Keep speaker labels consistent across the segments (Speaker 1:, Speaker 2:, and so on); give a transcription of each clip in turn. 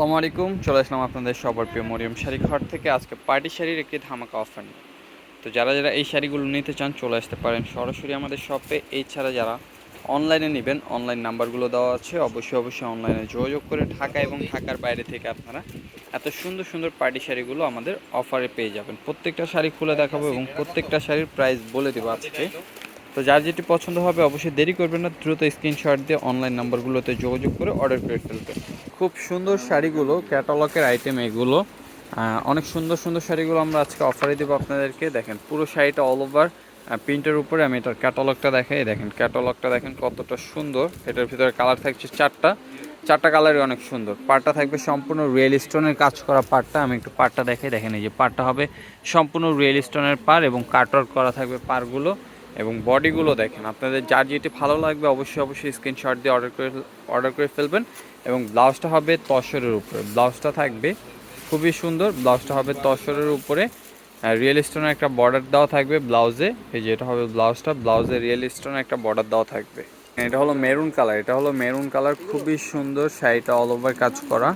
Speaker 1: আসসালামু আলাইকুম, চলে আসলাম আপনাদের সবার প্রিয় মরিয়ম শাড়ি ঘর থেকে। আজকে পার্টি শাড়ির একটি ধামাকা অফার নিয়ে। তো যারা যারা এই শাড়িগুলো নিতে চান, চলে আসতে পারেন সরাসরি আমাদের শপে এছাড়া যারা অনলাইনে নেবেন অনলাইন নাম্বারগুলো দেওয়া আছে। অবশ্যই অবশ্যই অনলাইনে যোগাযোগ করে ঢাকা এবং ঢাকার বাইরে থেকে আপনারা এত সুন্দর সুন্দর পার্টি শাড়িগুলো আমাদের অফারে পেয়ে যাবেন। প্রত্যেকটা শাড়ি খুলে দেখাবো এবং প্রত্যেকটা শাড়ির প্রাইস বলে দেবো আজকে। তো যার যেটি পছন্দ হবে অবশ্যই দেরি করবেন না, দ্রুত স্ক্রিনশট দিয়ে অনলাইন নাম্বারগুলোতে যোগাযোগ করে অর্ডার করে ফেলবেন। খুব সুন্দর শাড়িগুলো ক্যাটালগের আইটেম এগুলো। অনেক সুন্দর সুন্দর শাড়িগুলো আমরা আজকে অফারে দেবো আপনাদেরকে। দেখেন, পুরো শাড়িটা অল ওভার প্রিন্টের উপরে আমি এটার ক্যাটালগটা দেখাই। দেখেন ক্যাটালগটা দেখেন কতটা সুন্দর। এটার ভিতরে কালার থাকছে চারটা। চারটা কালারই অনেক সুন্দর। পাটটা থাকবে সম্পূর্ণ রিয়েল স্টোনের কাজ করা পাটটা আমি একটু পাটটা দেখাই। দেখেন, এই যে পাটটা হবে সম্পূর্ণ রিয়েল স্টোনের পার এবং কাটওয়ার্ক করা থাকবে পারগুলো এবং বডিগুলো দেখেন, আপনাদের যার যেটি ভালো লাগবে অবশ্যই অবশ্যই স্ক্রিনশট দিয়ে অর্ডার করে অর্ডার করে ফেলবেন এবং ব্লাউজটা হবে তসরের উপরে। ব্লাউজটা থাকবে খুবই সুন্দর ব্লাউজটা হবে তসরের উপরে। রিয়েল স্টোনের একটা বর্ডার দেওয়া থাকবে ব্লাউজে এই যে এটা হবে ব্লাউজটা ব্লাউজে রিয়েল স্টোনের একটা বর্ডার দেওয়া থাকবে। এটা হলো মেরুন কালার এটা হলো মেরুন কালার খুবই সুন্দর শাড়িটা অল ওভার কাজ করা।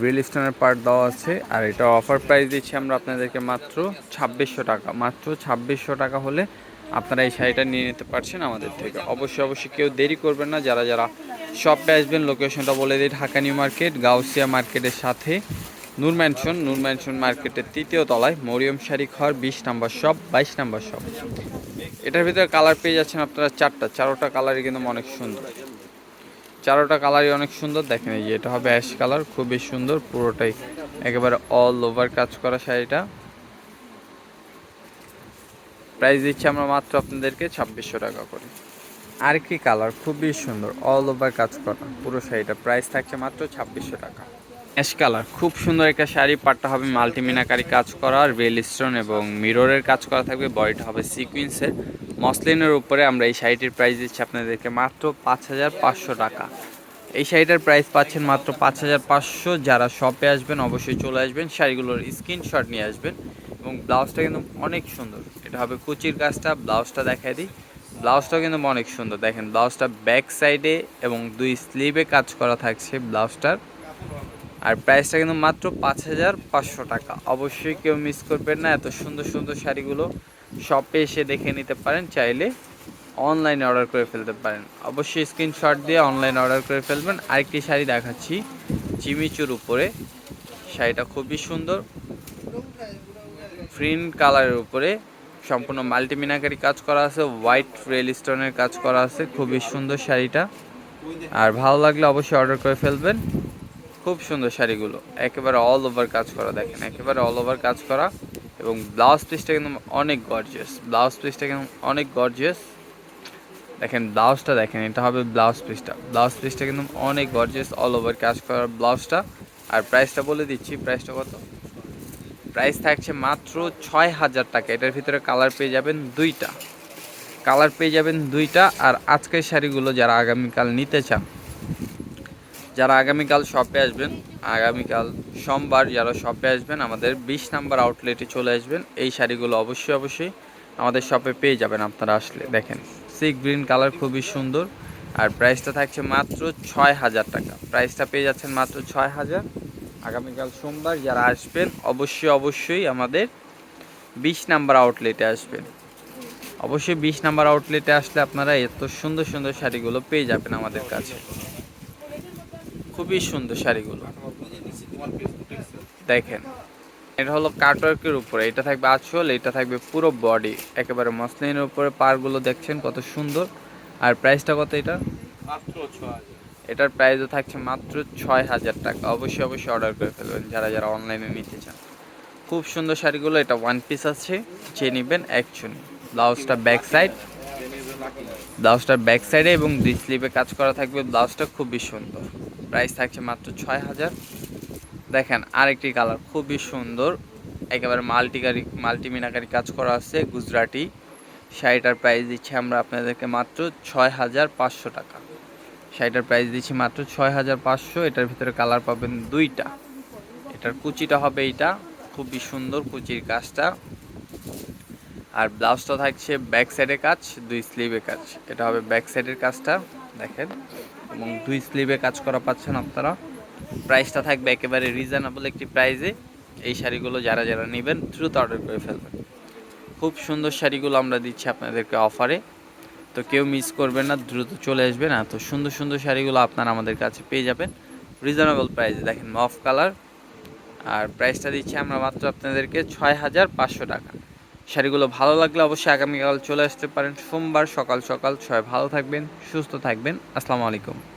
Speaker 1: রিয়েল স্টোনের পার্ট দেওয়া আছে আর এটা অফার প্রাইস দিচ্ছি আমরা আপনাদেরকে মাত্র ছাব্বিশশো টাকা। মাত্র ছাব্বিশশো টাকা হলে আপনারা এই শাড়িটা নিয়ে নিতে পারছেন আমাদের থেকে। অবশ্যই অবশ্যই কেউ দেরি করবেন না। যারা যারা শপে আসবেন লোকেশনটা বলে দিই, ঢাকা নিউ মার্কেট, গাউসিয়া মার্কেটের সাথে। নূর ম্যানশন নূর ম্যানশন মার্কেটের তৃতীয় তলায় মরিয়ম শাড়ি ঘর, বিশ নাম্বার শপ, বাইশ নাম্বার শপ। এটার ভিতরে কালার পেয়ে যাচ্ছেন আপনারা চারটা। চারোটা কালারই কিন্তু অনেক সুন্দর। চারোটা কালারই অনেক সুন্দর। দেখেন এই যে, এটা হবে অ্যাশ কালার খুবই সুন্দর। পুরোটাই একেবারে অল ওভার কাজ করা শাড়িটা। প্রাইস দিচ্ছি আমরা মাত্র আপনাদেরকে ছাব্বিশশো টাকা করে। আর কি কালার খুবই সুন্দর অল ওভার কাজ করা। পুরো শাড়িটা প্রাইস থাকছে মাত্র ছাব্বিশশো টাকা। অ্যাশ কালার খুব সুন্দর একটা শাড়ি পাটটা হবে মাল্টিমিনাকারি কাজ করা রিয়েল স্টোন এবং মিররের কাজ করা থাকবে বডিটা হবে সিকুয়েন্সের মসলিনের উপরে আমরা এই শাড়িটির প্রাইস দিচ্ছি আপনাদেরকে মাত্র পাঁচ হাজার পাঁচশো টাকা। এই শাড়িটার প্রাইস পাচ্ছেন মাত্র পাঁচ হাজার পাঁচশো। যারা শপে আসবেন, অবশ্যই চলে আসবেন। শাড়িগুলোর স্ক্রিনশট নিয়ে আসবেন। এবং ব্লাউজটা কিন্তু অনেক সুন্দর। এটা হবে কুচির কাজটা। ব্লাউজটা দেখাই দিই। ব্লাউজটাও কিন্তু অনেক সুন্দর। দেখেন ব্লাউজটা ব্যাক সাইডে এবং দুই স্লিভে কাজ করা থাকছে ব্লাউজটার আর প্রাইসটা কিন্তু মাত্র পাঁচ হাজার পাঁচশো টাকা। অবশ্যই কেউ মিস করবেন না। এত সুন্দর সুন্দর শাড়িগুলো শপে এসে দেখে নিতে পারেন চাইলে। অনলাইনে অর্ডার করে ফেলতে পারেন। অবশ্যই স্ক্রিনশট দিয়ে অনলাইনে অর্ডার করে ফেলবেন। আরেকটি শাড়ি দেখাচ্ছি, চিমিচুর উপরে। শাড়িটা খুবই সুন্দর। প্রিন্ট কালারের উপরে সম্পূর্ণ মাল্টিমিনাকারি কাজ করা আছে হোয়াইট রেল স্টোনের কাজ করা আছে, খুবই সুন্দর শাড়িটা। আর ভালো লাগলে অবশ্যই অর্ডার করে ফেলবেন। খুব সুন্দর শাড়িগুলো। একেবারে অল ওভার কাজ করা, দেখেন, একেবারে অল ওভার কাজ করা। এবং ব্লাউজ পিসটা কিন্তু অনেক গর্জিয়াস ব্লাউজ পিসটা কিন্তু অনেক গর্জিয়াস দেখেন ব্লাউজটা দেখেন, এটা হবে ব্লাউজ পিসটা। ব্লাউজ পিসটা কিন্তু অনেক গর্জিয়াস অল ওভার কাজ করার ব্লাউজটা। আর প্রাইসটা বলে দিচ্ছি প্রাইসটা কত? প্রাইস থাকছে মাত্র ছয় হাজার টাকা। এটার ভিতরে কালার পেয়ে যাবেন দুইটা। কালার পেয়ে যাবেন দুইটা। আর আজকের শাড়িগুলো যারা আগামীকাল নিতে চান, যারা আগামীকাল শপে আসবেন, আগামীকাল সোমবার যারা শপে আসবেন, আমাদের বিশ নাম্বার আউটলেটে চলে আসবেন। এই শাড়িগুলো অবশ্যই অবশ্যই আমাদের শপে পেয়ে যাবেন আপনারা আসলে। দেখেন সি গ্রিন কালার খুবই সুন্দর। আর প্রাইসটা থাকছে মাত্র ছয় হাজার টাকা। প্রাইসটা পেয়ে যাচ্ছেন মাত্র ছয় হাজার। আগামীকাল সোমবার যারা আসবেন, অবশ্যই অবশ্যই আমাদের বিশ নাম্বার আউটলেটে আসবেন। অবশ্যই বিশ নাম্বার আউটলেটে আসলে আপনারা এত সুন্দর সুন্দর শাড়িগুলো পেয়ে যাবেন আমাদের কাছে। খুবই সুন্দর শাড়িগুলো। দেখেন এটা হলো কাটওয়ার্কের উপরে এটা থাকবে আঁচল এটা থাকবে পুরো বডি। একেবারে মসলিনের উপরে পারগুলো দেখছেন কত সুন্দর। আর প্রাইসটা কত এটা?
Speaker 2: মাত্র
Speaker 1: এটার প্রাইসও থাকছে মাত্র ছয় হাজার টাকা। অবশ্যই অবশ্যই অর্ডার করে ফেলবেন যারা যারা অনলাইনে নিতে চান। খুব সুন্দর শাড়িগুলো এটা ওয়ান পিস আছে। চেয়ে নেবেন একচুনি ব্লাউজটা ব্যাক সাইড ব্লাউজটার ব্যাক সাইডে এবং দুই স্লিভে কাজ করা থাকবে। ব্লাউজটা খুবই সুন্দর। প্রাইস থাকছে মাত্র ছয় হাজার। দেখেন, আরেকটি কালার খুবই সুন্দর। একেবারে মাল্টিকারি, মাল্টিমিনাকারি কাজ করা আছে গুজরাটি। শাড়িটার প্রাইস দিচ্ছি আমরা আপনাদেরকে মাত্র ছয় হাজার পাঁচশো টাকা। শাড়িটার প্রাইস দিচ্ছি মাত্র ছয় হাজার পাঁচশো, এটার ভিতরে কালার পাবেন দুইটা। এটার কুচিটা হবে এইটা, খুবই সুন্দর কুচির কাজটা। আর ব্লাউজটা থাকছে ব্যাক সাইডে কাজ, দুই স্লিভে কাজ। এটা হবে ব্যাক সাইডের কাজটা, দেখেন। এবং দুই স্লিভে কাজ করা পাচ্ছেন আপনারা। প্রাইসটা থাকবে একেবারে রিজনেবল একটি প্রাইসে এই শাড়িগুলো যারা যারা নেবেন, দ্রুত অর্ডার করে ফেলবেন। খুব সুন্দর শাড়িগুলো আমরা দিচ্ছি আপনাদেরকে অফারে তো কেউ মিস করবেন না, দ্রুত চলে আসবেন। না তো সুন্দর সুন্দর শাড়িগুলো আপনারা আমাদের কাছে পেয়ে যাবেন। রিজনেবল প্রাইসে দেখেন মফ কালার আর প্রাইসটা দিচ্ছি আমরা মাত্র আপনাদেরকে ছয় হাজার পাঁচশো টাকা। শাড়িগুলো ভালো লাগলে অবশ্যই আগামীকাল চলে আসতে পারেন। সোমবার সকাল সকাল। সবাই ভালো থাকবেন, সুস্থ থাকবেন। আসসালামু আলাইকুম।